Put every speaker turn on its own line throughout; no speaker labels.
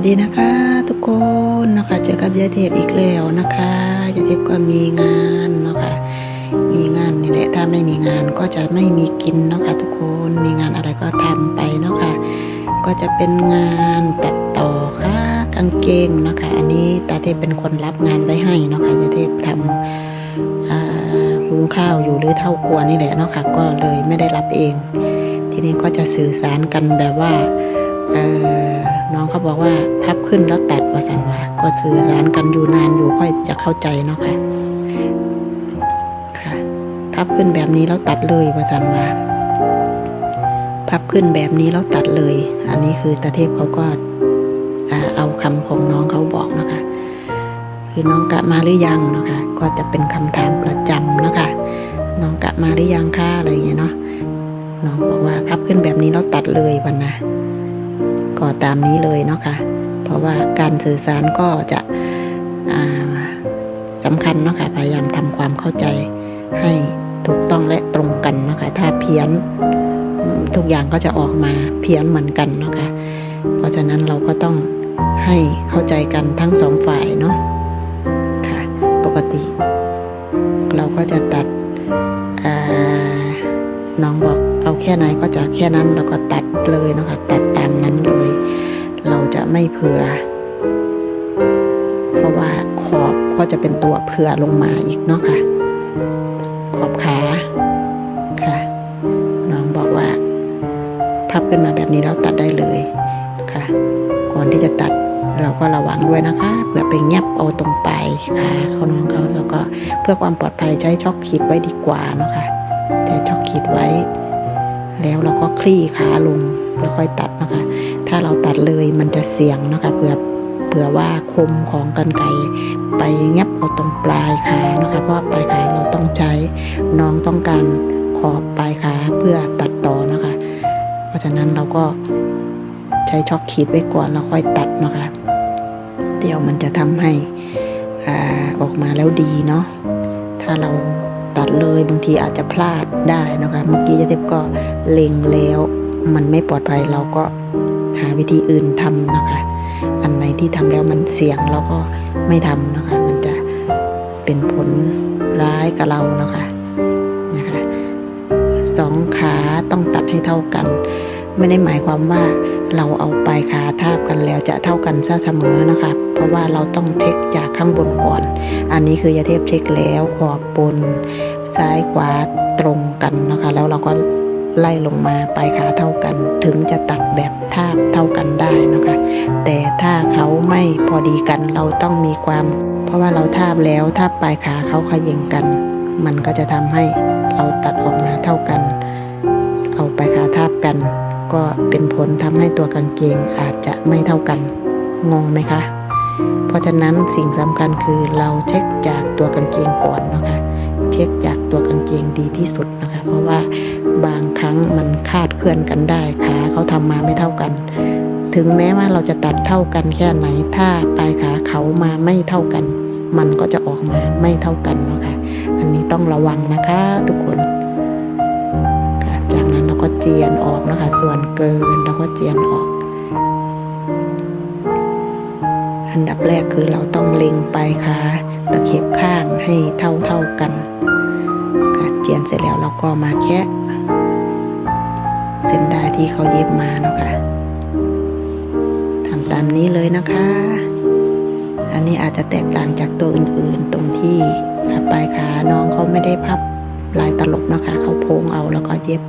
วัสดีนะคะทุกคนนะคะเจอกับยายเทพอีกแล้วนะคะยายเทพก็มีงานเนาะคะมีงานนี่แหละถ้าไม่มีงานก็จะไม่มีกินเนาะคะทุกคนมีงานอะไรก็ทำไปเนาะคะก็จะเป็นงานตัดต่อค่ะกางเกงเนาะคะอันนี้ตาเทพเป็นคนรับงานไว้ให้เนาะคะยายเทพทำอ่าหุงข้าวอยู่หรือเท่าครัวนี่แหละเนาะค่ะก็เลยไม่ได้รับเอง ทีนี้ก็จะสื่อสารกันแบบว่าเออน้อ เขาบอกว่าพับขึ้นแล้วตัดว่าสันว่าก็สื่อสารกันอยู่นานอยู่ค่อยจะเข้าใจเนาะค่ะค่ะ พับขึ้นแบบนี้แล้วตัดเลยว่าสันว่าพับขึ้นแบบนี้แล้วตัดเลย อันนี้คือตาเทพเขาก็เอาคำของน้องเขาบอกนะคะ คือน้องกะมาหรือยังนะคะ ก็จะเป็นคำถามประจำเนะคะ น้องกะมาหรือยังคะอะไรอย่างเงี้ยเนาะ น้องบอกว่าพับขึ้นแบบนี้แล้วตัดเลยวันนะ ก็ตามนี้เลยเนาะค่ะ เพราะว่าการสื่อสารก็จะสำคัญเนาะค่ะพยายามทำความเข้าใจให้ถูกต้องและตรงกันเนาะค่ะถ้าเพี้ยนทุกอย่างก็จะออกมาเพี้ยนเหมือนกันเนาะค่ะเพราะฉะนั้นเราก็ต้องให้เข้าใจกันทั้งสองฝ่ายเนาะค่ะ ปกติ เราก็จะตัดน้องบอกเอาแค่ไหนก็จะแค่นั้นแล้วก็ตัด เลยนะคะตัดตามนั้นเลย เราจะไม่เผื่อ เพราะว่าขอบก็จะเป็นตัวเผื่อลงมาอีกเนาะค่ะ ขอบขาค่ะ น้องบอกว่า พับขึ้นมาแบบนี้แล้วตัดได้เลยค่ะ ก่อนที่จะตัดเราก็ระวังด้วยนะคะเผื่อไปแงบเอาตรงไปลายขาเขาน้องเขาแล้วก็เพื่อความปลอดภัยใช้ช็อกขีดไว้ดีกว่าเนาะค่ะใช้ช็อกขีดไว้ แล้วเราก็คลี่ขาลงแล้วค่อยตัดนะคะ ถ้าเราตัดเลยมันจะเสี่ยงนะคะเผื่อเผื่อว่าคมของกันไกรไปแงบเอาตรงปลายขานะคะ เพราะปลายขาเราต้องใช้น้องต้องการขอบปลายขาเพื่อตัดต่อนะคะ เพราะฉะนั้นเราก็ใช้ช็อกขีดไว้ก่อนแล้วค่อยตัดนะคะ เดี๋ยวมันจะทำให้อออกมาแล้วดีเนาะถ้าเราัดเลย บางทีอาจจะพลาดได้นะคะ เมื่อกี้เจะเด็บก็เล็งแล้ว มันไม่ปลอดภัยเราก็หาวิธีอื่นทำนะคะ อันไหนที่ทำแล้วมันเสี่ยงเราก็ไม่ทำนะคะ มันจะเป็นผลร้ายกับเรานะคะนะคะสองขาต้องตัดให้เท่ากัน ไม่ได้หมายความว่าเราเอาปลายขาทาบกันแล้วจะเท่ากันซะเสมอนะคะ เพราะว่าเราต้องเช็คจากข้างบนก่อน อันนี้คือยาเทพเช็คแล้วขอบบนซ้ายขวาตรงกันนะคะ แล้วเราก็ไล่ลงมาปลายขาเท่ากัน ถึงจะตัดแบบทาบเท่ากันได้นะคะ แต่ถ้าเขาไม่พอดีกันเราต้องมีความ เพราะว่าเราทาบแล้วถ้าปลายขาเขาขย่งกัน มันก็จะทำให้เราตัดออกมาเท่ากัน เอาปลายขาทาบกัน ก็เป็นผลทำให้ตัวกางเกงอาจจะไม่เท่ากัน งงไหมคะ เพราะฉะนั้นสิ่งสำคัญคือเราเช็คจากตัวกางเกงก่อนนะคะ เช็คจากตัวกางเกงดีที่สุดนะคะ เพราะว่าบางครั้งมันคาดเคลื่อนกันได้ขาเขาทำมาไม่เท่ากัน ถึงแม้ว่าเราจะตัดเท่ากันแค่ไหน ถ้าปลายขาเขามาไม่เท่ากัน มันก็จะออกมาไม่เท่ากันเนาะคะอันนี้ต้องระวังนะคะทุกคน เจียนออกนะคะ ส่วนเกินเราก็เจียนออก อันดับแรกคือเราต้องเล็งปลายขาตะเข็บข้างให้เท่าเท่ากันค่ะเจียนเสร็จแล้วเราก็มาแคะเส้นได้ที่เขาเย็บมาเนาะค่ะทำตามนี้เลยนะคะ อันนี้อาจจะแตกต่างจากตัวอื่นๆตรงที่ปลายขาน้องเขาไม่ได้พับลายตลบนะคะ เขาโพงเอาแล้วก็เย็บ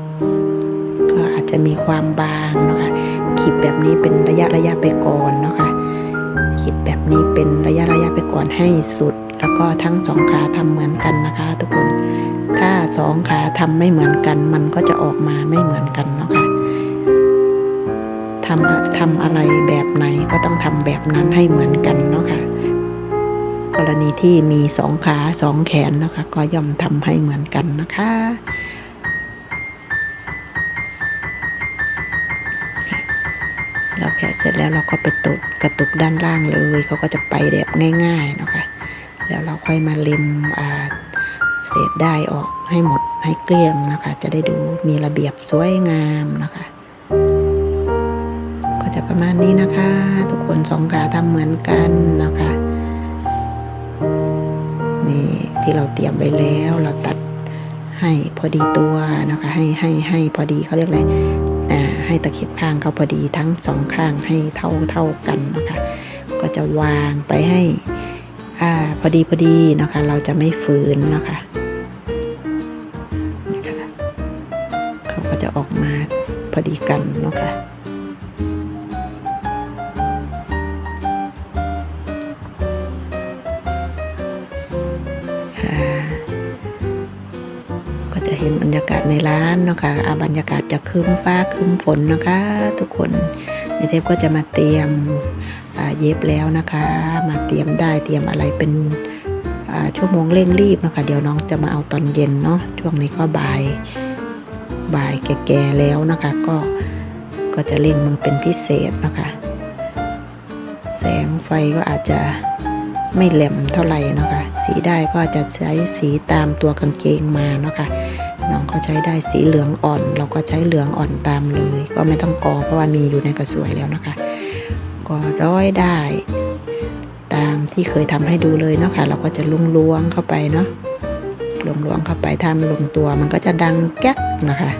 จะมีความบางเนาะคะขีดแบบนี้เป็นระยะระยะไปก่อนเนาะค่ะขีดแบบนี้เป็นระยะระยะไปก่อนให้สุด แล้วก็ทั้งสองขาทำเหมือนกันนะคะ ทุกคนถ้าสองขาทำไม่เหมือนกัน มันก็จะออกมาไม่เหมือนกันเนาะค่ะทำทำอะไรแบบไหนก็ต้องทำแบบนั้นให้เหมือนกันเนาะค่ะกรณีที่มีสองขาสองแขนเนาะคะ ก็ย่อมทำให้เหมือนกันนะคะ เสร็จแล้วเราก็ไปตุดกระตุกด้านล่างเลยเขาก็จะไปแบบง่ายๆเนาะค่ะแล้วเราค่อยมาเล็มเศษได้ออกให้หมดให้เกลี้ยงนะคะ จะได้ดูมีระเบียบสวยงามนะคะ ก็จะประมาณนี้นะคะ ทุกคนสองขาทำเหมือนกันนะคะนี่ที่เราเตรียมไว้แล้วเราตัดให้พอดีตัวนะคะ ให้ให้ให้พอดีเขาเรียกอะไร ให้ตะเข็บข้างเขาพอดีทั้งสองข้างให้เท่าเท่ากันนะคะ ก็จะวางไปให้อ่าพอดีพอดีนะคะ เราจะไม่ฝืนนะคะนะคะเขาก็จะออกมาพอดีกันนะคะากาศในร้านเนาะค่ะอ่าบรรยากาศจะคึ้มฟ้าคึ้มฝนนะคะ ทุกคนในเทพก็จะมาเตรียมเย็บแล้วนะคะ มาเตรียมได้เตรียมอะไรเป็นชั่วโมงเร่งรีบนะคะเดี๋ยวน้องจะมาเอาตอนเย็นเนาะช่วงนี้ก็บ่ายบ่ายแก่ๆแล้วนะคะ ก็ก็จะเร่งมือเป็นพิเศษนะคะ แสงไฟก็อาจจะไม่แหลมเท่าไหร่นะคะ สีได้ก็จะใช้สีตามตัวกางเกงมาเนาะคะ น้องก็ใช้ได้สีเหลืองอ่อน เราก็ใช้เหลืองอ่อนตามเลย ก็ไม่ต้องกอเพราะว่ามีอยู่ในกระสวยแล้วนะคะก็ร้อยได้ ตามที่เคยทำให้ดูเลยเนาะคะเราก็จะลุงล้วงเข้าไปเนาะลงล้วงเข้าไปถ้ามันลงตัว มันก็จะดังแก๊กนะคะ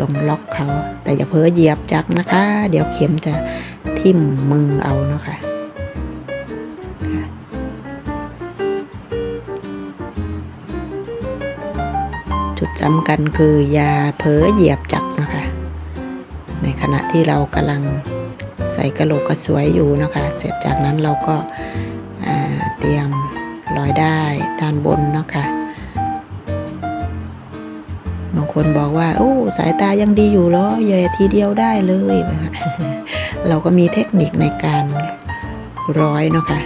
ลงล็อกเขา แต่อย่าเพ้อเหยียบจักนะคะ เดี๋ยวเข็มจะทิ่มมือเอาเนาะคะค่ะ จุดสำคัญคืออย่าเผลอเหยียบจักนะคะ ในขณะที่เรากำลังใส่กระโหลกกระสวยอยู่นะคะ เสร็จจากนั้นเราก็อ่าเตรียมรอยได้ด้านบนนะคะบางคนบอกว่าโอ้สายตายังดีอยู่เหรอเหย่ยทีเดียวได้เลย เราก็มีเทคนิคในการร้อยเนาะคะ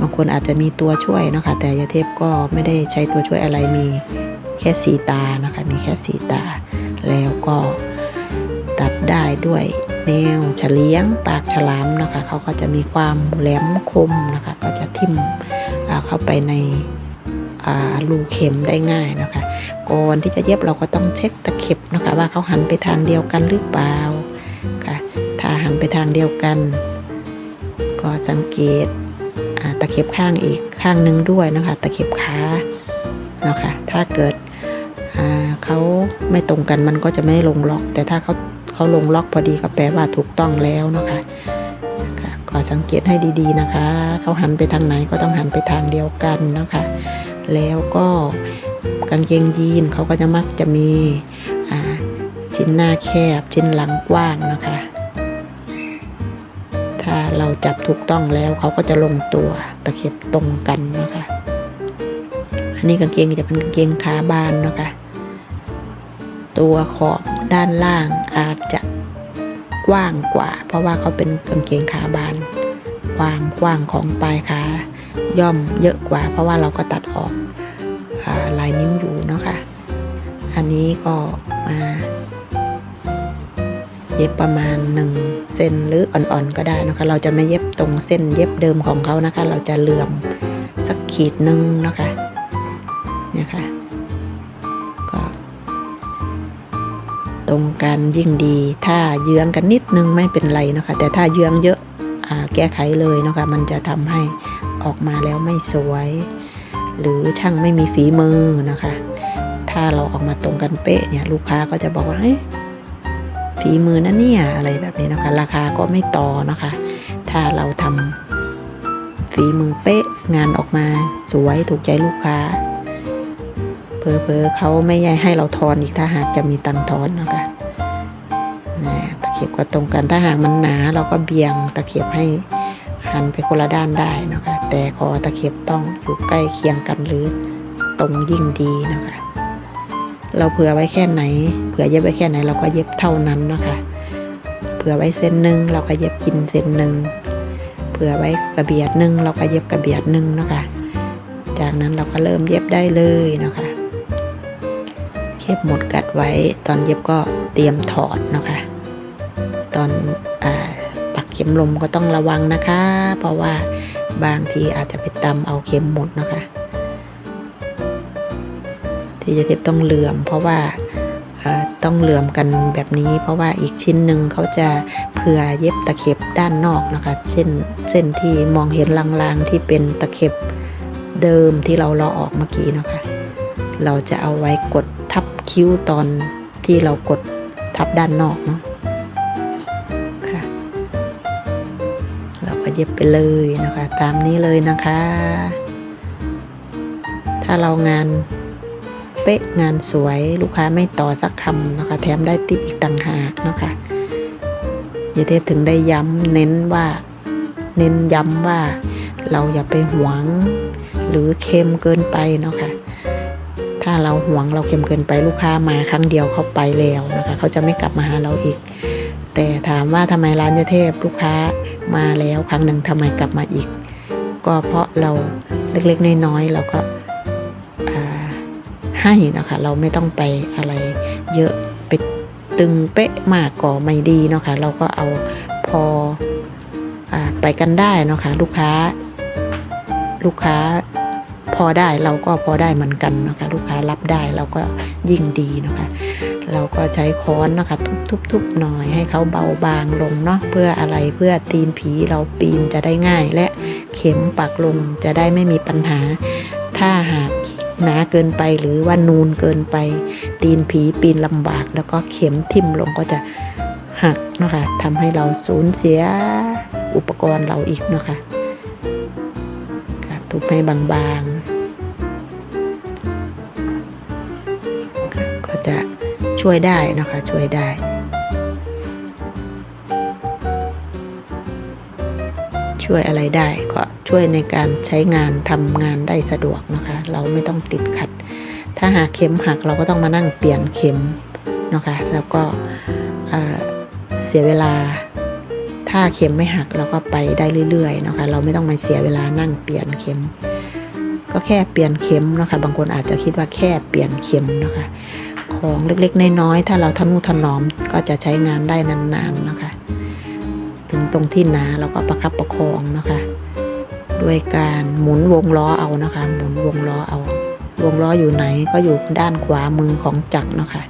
บางคนอาจจะมีตัวช่วยเนาะคะแต่ยาเทพก็ไม่ได้ใช้ตัวช่วยอะไรมี แค่สีตานะคะ มีแค่สีตา แล้วก็ตัดได้ด้วยแนวเฉลียงปากฉลามนะคะเขาก็จะมีความแหลมคมนะคะ ก็จะทิ่มเข้าไปในรูเข็มได้ง่ายนะคะก่อนที่จะเย็บเราก็ต้องเช็คตะเข็บนะคะ ว่าเขาหันไปทางเดียวกันหรือเปล่าค่ะถ้าหันไปทางเดียวกัน ก็สังเกตตะเข็บข้างอีกข้างหนึ่งด้วยนะคะ ตะเข็บขานะคะถ้าเกิด เขาไม่ตรงกันมันก็จะไม่ลงล็อก แต่ถ้าเขาเขาลงล็อกพอดีก็แปลว่าถูกต้องแล้วนะคะค่ะก็สังเกตให้ดีๆนะคะ เขาหันไปทางไหนก็ต้องหันไปทางเดียวกันนะคะแล้วก็กางเกงยีนเขาก็จะมักจะมีชิ้นหน้าแคบ ชิ้นหลังกว้างนะคะ ถ้าเราจับถูกต้องแล้วเขาก็จะลงตัวตะเข็บตรงกันนะคะ อันนี้กางเกงจะเป็นกางเกงขาบานนะคะ ตัวขอบด้านล่างอาจจะกว้างกว่า เพราะว่าเขาเป็นกางเกงขาบาน ความกว้างของปลายขาย่อมเยอะกว่า เพราะว่าเราก็ตัดออกอาลายนิ้วอยู่เนาะค่ะ อันนี้ก็มาเย็บประมาณ1เซนหรืออ่อนๆก็ได้นะคะ เราจะไม่เย็บตรงเส้นเย็บเดิมของเขานะคะ เราจะเหลื่อมสักขีดนึงนะคะเนี่ยค่ะ ตรงกันยิ่งดี ถ้าเยื้องกันนิดนึงไม่เป็นไรนะคะ แต่ถ้าเยื้องเยอะแก้ไขเลยนะคะมันจะทำให้ออกมาแล้วไม่สวย หรือช่างไม่มีฝีมือนะคะ ถ้าเราออกมาตรงกันเป๊ะเนี่ยลูกค้าก็จะบอกว่าเฮ้ยฝีมือนะเนี่ยอะไรแบบนี้นะคะ ราคาก็ไม่ต่อนะคะ ถ้าเราทำฝีมือเป๊ะงานออกมาสวยถูกใจลูกค้า เพอเพอเขาไม่ใหญ่ให้เราทอนอีกถ้าหากจะมีตังทอนนะคะนะตะเข็บก็ตรงกันถ้าหากมันหนาเราก็เบี่ยงตะเข็บให้หันไปคนละด้านได้นะคะ แต่ขอตะเข็บต้องอยู่ใกล้เคียงกันหรือตรงยิ่งดีนะคะ เราเผื่อไว้แค่ไหน เผื่อเย็บไว้แค่ไหนเราก็เย็บเท่านั้นนะคะเผื่อไว้เส้นหนึ่งเราก็เย็บกินเส้นหนึ่งเผื่อไว้กระเบียดหนึ่งเราก็เย็บกระเบียดหนึ่งนะคะ จากนั้นเราก็เริ่มเย็บได้เลยนะคะ บหมดกัดไว้ ตอนเย็บก็เตรียมถอดนะคะ ตอนอปักเข็มลมก็ต้องระวังนะคะ เพราะว่าบางทีอาจจะไปตำเอาเข็มหมดนะคะ ที่จะเทปต้องเหลื่อม เพราะว่าต้องเหลื่อมกันแบบนี้เพราะว่าอีกชิ้นหนึ่งเขาจะเผื่อเย็บตะเข็บด้านนอกนะคะเช่นเส้นที่มองเห็นลางๆที่เป็นตะเข็บเดิมที่เราเลาะออกเมื่อกี้นะคะ เราจะเอาไว้กดทับ คิ้วตอนที่เรากดทับด้านนอกเนาะค่ะเราก็เย็บไปเลยนะคะ ตามนี้เลยนะคะ ถ้าเรางานเป๊ะงานสวยลูกค้าไม่ต่อสักคำนะคะ แถมได้ติปอีกต่างหากนะคะยายเทพถึงได้ย้ำเน้นว่า เน้นย้ำว่า เราอย่าไปหวง หรือเค็มเกินไปเนาะค่ะ ถ้าเราหวงเราเค็มเกินไปลูกค้ามาครั้งเดียวเขาไปแล้วนะคะ เขาจะไม่กลับมาหาเราอีก แต่ถามว่าทำไมร้านยาเทพลูกค้ามาแล้วครั้งหนึ่งทำไมกลับมาอีก ก็เพราะเราเล็กๆน้อยๆเราก็ให้นะคะ เราไม่ต้องไปอะไรเยอะไปตึงเป๊ะมากก็ไม่ดีเนาะค่ะเราก็เอาพออไปกันได้เนาะค่ะลูกค้า ลูกค้า อได้เราก็พอได้เหมือนกันนะคะลูกค้ารับได้เราก็ยิ่งดีนะคะ เราก็ใช้ค้อนนะคะทุบๆๆหน่อยให้เขาเบาบางลงเนาะเพื่ออะไรเพื่อตีนผีเราปีนจะได้ง่าย และเข็มปักลงจะได้ไม่มีปัญหา ถ้าหากหนาเกินไปหรือว่านูนเกินไป ตีนผีปีนลำบาก แล้วก็เข็มทิ่มลงก็จะหักนะคะทำให้เราสูญเสียอุปกรณ์เราอีกนะคะค่ะทุบให้บางๆ ช่วยได้นะคะช่วยได้ ช่วยอะไรได้ก็ช่วยในการใช้งานทำงานได้สะดวกนะคะ เราไม่ต้องติดขัด ถ้าหากเข็มหักเราก็ต้องมานั่งเปลี่ยนเข็มนะคะ แล้วก็เเสียเวลาถ้าเข็มไม่หักเราก็ไปได้เรื่อยๆนะคะเราไม่ต้องมาเสียเวลานั่งเปลี่ยนเข็ม ก็แค่เปลี่ยนเข็มนะคะ บางคนอาจจะคิดว่าแค่เปลี่ยนเข็มนะคะ ของเล็กๆ น้อยๆ ถ้าเราทนุถนอมก็จะใช้งานได้นานๆนะคะ ถึงตรงที่หนาเราก็ประคับประคองนะคะ ด้วยการหมุนวงล้อเอานะคะ หมุนวงล้อเอา วงล้ออยู่ไหนก็อยู่ด้านขวามือของจักรนะคะ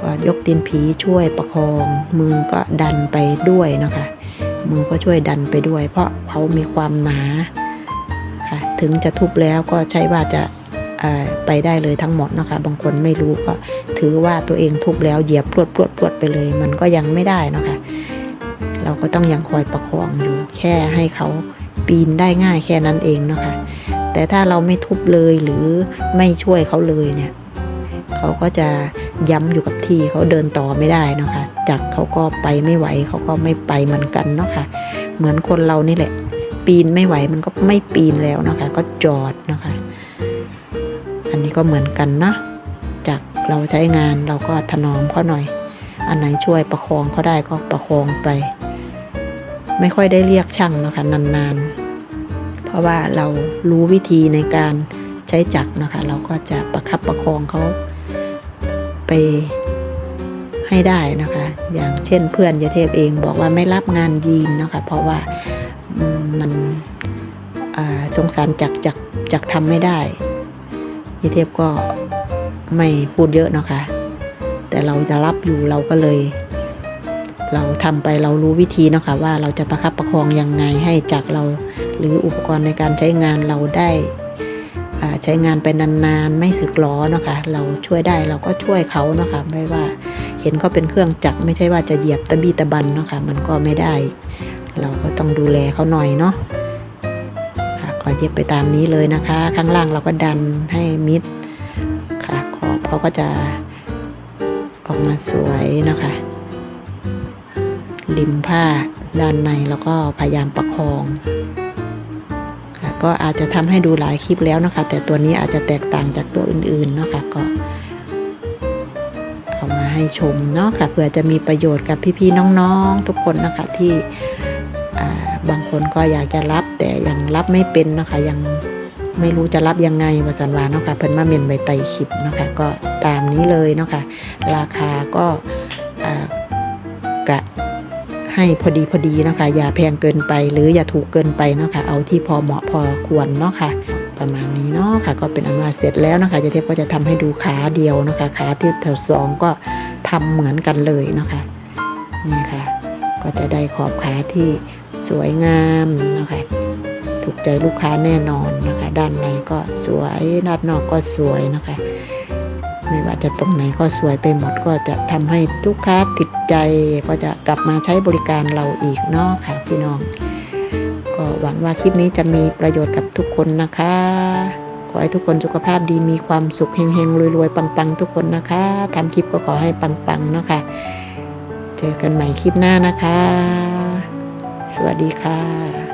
ก็ยกตีนผีช่วยประคอง มือก็ดันไปด้วยนะคะ มือก็ช่วยดันไปด้วย เพราะเขามีความหนาค่ะ ถึงจะทุบแล้วก็ใช่ว่าจะ ไปได้เลยทั้งหมดนะคะ บางคนไม่รู้ก็ถือว่าตัวเองทุบแล้วเหยียบพรวดพรวดพรวดไปเลย มันก็ยังไม่ได้นะคะ เราก็ต้องยังคอยประคองอยู่แค่ให้เขาปีนได้ง่ายแค่นั้นเองนะคะ แต่ถ้าเราไม่ทุบเลยหรือไม่ช่วยเขาเลยเนี่ยเขาก็จะย้ำอยู่กับที่เขาเดินต่อไม่ได้นะคะจักเขาก็ไปไม่ไหวเขาก็ไม่ไปเหมือนกันเนาะคะเหมือนคนเรานี่แหละ ปีนไม่ไหวมันก็ไม่ปีนแล้วนะคะ ก็จอดนะคะ อันนี้ก็เหมือนกันเนาะจักเราใช้งานเราก็ถนอมเขาหน่อย อันไหนช่วยประคองเขาได้ก็ประคองไป ไม่ค่อยได้เรียกช่างนะคะนานๆ เพราะว่าเรารู้วิธีในการใช้จักรนะคะ เราก็จะประคับประคองเขาไปให้ได้นะคะ อย่างเช่นเพื่อนยาเทพเองบอกว่าไม่รับงานยีนนะคะ เพราะว่ามันสงสารจักรจักรจักรทำไม่ได้ ยาเทพก็ไม่พูดเยอะเนาะคะแต่เราจะรับอยู่เราก็เลย เราทำไปเรารู้วิธีเนาะค่ะว่าเราจะประคับประคองยังไงให้จากเรา หรืออุปกรณ์ในการใช้งานเราได้ใช้งานไปนานๆ ไม่สึกล้อเนาะค่ะเราช่วยได้เราก็ช่วยเขาเนาะค่ะไม่ว่าเห็นเขาเป็นเครื่องจักรไม่ใช่ว่าจะเหยียบตะบี้ตะบันเนาะค่ะมันก็ไม่ได้ เราก็ต้องดูแลเขาหน่อยเนาะ ก็เย็บไปตามนี้เลยนะคะ ข้างล่างเราก็ดันให้มิดค่ะขอบเขาก็จะออกมาสวยนะคะริมผ้าด้านในแล้วก็พยายามประคองค่ะก็อาจจะทำให้ดูหลายคลิปแล้วนะคะ แต่ตัวนี้อาจจะแตกต่างจากตัวอื่นๆเนาะคะก็เอามาให้ชมเนาะค่ะเผื่อจะมีประโยชน์กับพี่ๆน้องๆ ทุกคนนะคะที่บางคนก็อยากจะรับ รับไม่เป็นนะคะยังไม่รู้จะรับยังไงวาสันวาเนาะค่ะเพิ่นมาเมนใบไตคลิปเนาะคะก็ตามนี้เลยเนาะค่ะราคาก็กะให้พอดีพอดีนะคะอย่าแพงเกินไปหรืออย่าถูกเกินไปเนาะคะเอาที่พอเหมาะพอควรเนาะค่ะประมาณนี้เนาะค่ะก็เป็นอันว่าเสร็จแล้วนะคะเจะเทพก็จะทำให้ดูขาเดียวนะคะขาที่แถวสองก็ทำเหมือนกันเลยนะคะนี่ค่ะ ก็จะได้ขอบขาที่สวยงามนะคะ ถูกใจลูกค้าแน่นอนนะคะ ด้านในก็สวยด้านนอกก็สวยนะคะ ไม่ว่าจะตรงไหนก็สวยไปหมดก็จะทำให้ลูกค้าติดใจก็จะกลับมาใช้บริการเราอีกเนาะค่ะพี่น้อง ก็หวังว่าคลิปนี้จะมีประโยชน์กับทุกคนนะคะขอให้ทุกคนสุขภาพดีมีความสุขเฮงๆรวยๆปังๆ ทุกคนนะคะทำคลิปก็ขอให้ปังๆเนาะค่ะเจอกันใหม่คลิปหน้านะคะ สวัสดีค่ะ